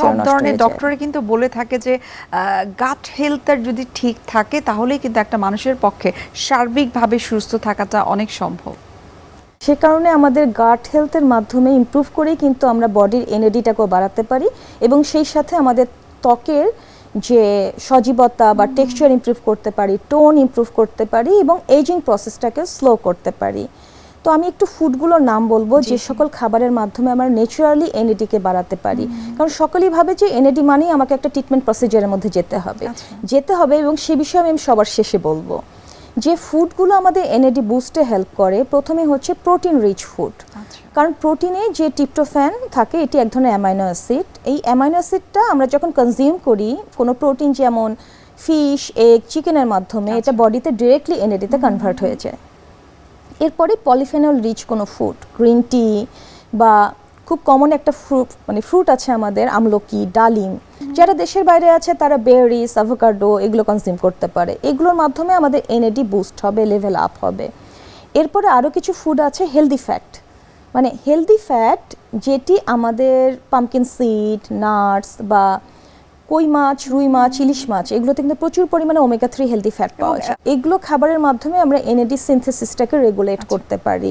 সব ধরনের। ডক্টরে কিন্তু বলে থাকে যে গাট হেলথের যদি ঠিক থাকে তাহলেই কিন্তু একটা মানুষের পক্ষে সার্বিকভাবে সুস্থ থাকাটা অনেক সম্ভব। সে কারণে আমাদের গাট হেলথের মাধ্যমে ইমপ্রুভ করেই কিন্তু আমরা বডির এনার্জিটাকেও বাড়াতে পারি এবং সেই সাথে আমাদের ত্বকের যে সজীবতা বা টেক্সচার ইমপ্রুভ করতে পারি টোন ইমপ্রুভ করতে পারি এবং এজিং প্রসেসটাকে স্লো করতে পারি। তো আমি একটু ফুডগুলোর নাম বলব যে সকল খাবারের মাধ্যমে আমরা ন্যাচারালি এনএডিকে বাড়াতে পারি। কারণ সকলেই ভাবে যে এনএডি মানেই আমাকে একটা ট্রিটমেন্ট প্রসিজারের মধ্যে যেতে হবে। আচ্ছা। যেতে হবে এবং সে বিষয়ে আমি সবার শেষে বলব যে ফুডগুলো আমাদের এনএডি বুস্টে হেল্প করে। প্রথমে হচ্ছে প্রোটিন রিচ ফুড আচ্ছা। কারণ প্রোটিনে যে টিপটোফ্যান থাকে এটি এক ধরনের অ্যামাইনো অ্যাসিড এই অ্যামাইনো অ্যাসিডটা আমরা যখন কনজিউম করি কোনো প্রোটিন যেমন ফিশ এগ চিকেনের মাধ্যমে এটা বডিতে ডিরেক্টলি এনএডিতে কনভার্ট হয়ে যায়। এরপরে পলিফেনল রিচ কোনো ফুড গ্রিন টি বা খুব কমন একটা ফ্রুট মানে ফ্রুট আছে আমাদের আমলকি ডালিম যারা দেশের বাইরে আছে তারা বেরিস অ্যাভোকাডো এগুলো কনজিউম করতে পারে। এগুলোর মাধ্যমে আমাদের এনএডি বুস্ট হবে লেভেল আপ হবে। এরপরে আরও কিছু ফুড আছে হেলদি ফ্যাট মানে হেলদি ফ্যাট যেটি আমাদের পামকিন সিড নাটস বা কই মাছ রুই মাছ ইলিশ মাছ এগুলোতে কিন্তু প্রচুর পরিমাণে ওমেগা থ্রি হেলদি ফ্যাট পাওয়া যায়। এগুলো খাবারের মাধ্যমে আমরা এনএডি সিনথেসিসটাকে রেগুলেট করতে পারি।